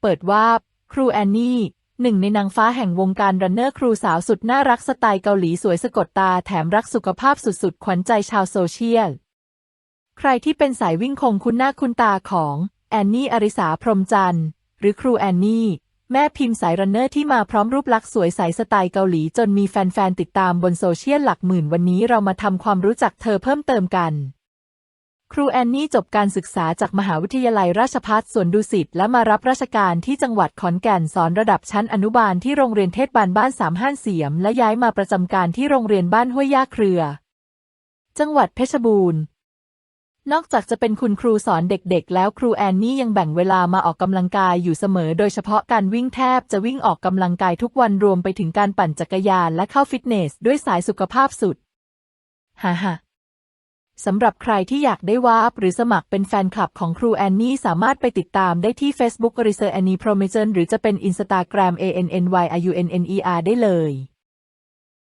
เปิดว่าครูแอนนี่ หนึ่งในนางฟ้าแห่งวงการรันเนอร์ครูสาวสุดน่ารักสไตล์เกาหลีสวยสะกดตาแถมรักสุขภาพสุดๆ ขวัญใจชาวโซเชียล ใครที่เป็นสายวิ่งคงคุ้นหน้าคุ้นตาของแอนนี่อริสาพรมจันทร์ หรือครูแอนนี่ แม่พิมพ์สายรันเนอร์ที่มาพร้อมรูปลักษณ์สวยใสสไตล์เกาหลีจนมีแฟนๆติดตามบนโซเชียลหลักหมื่นวันนี้เรามาทำความรู้จักเธอเพิ่มเติมกัน ครูแอนนี่จบการศึกษาจากมหาวิทยาลัยราชภัฏสวนดุสิตและมารับราชการที่จังหวัดขอนแก่นสอนระดับชั้นอนุบาลที่โรงเรียนเทศบาลบ้านสามห้านเสียม และย้ายมาประจำการที่โรงเรียนบ้านห้วยย่าเครือ จังหวัดเพชรบูรณ์ นอกจากจะเป็นคุณครูสอนเด็กๆ แล้วครูแอนนี่ยังแบ่งเวลามาออกกำลังกายอยู่เสมอ โดยเฉพาะการวิ่งแทบจะวิ่งออกกำลังกายทุกวันรวมไปถึงการปั่นจักรยานและเข้าฟิตเนส ด้วยสายสุขภาพสุด ฮ่าฮ่า สำหรับใครที่อยากได้วาร์ปหรือสมัครเป็นแฟนคลับของครูแอนนี่สามารถไปติดตามได้ที่ Facebook r e s e r Annie p r o m i s i o n หรือจะเป็น Instagram A N N Y I U N N E R ได้เลย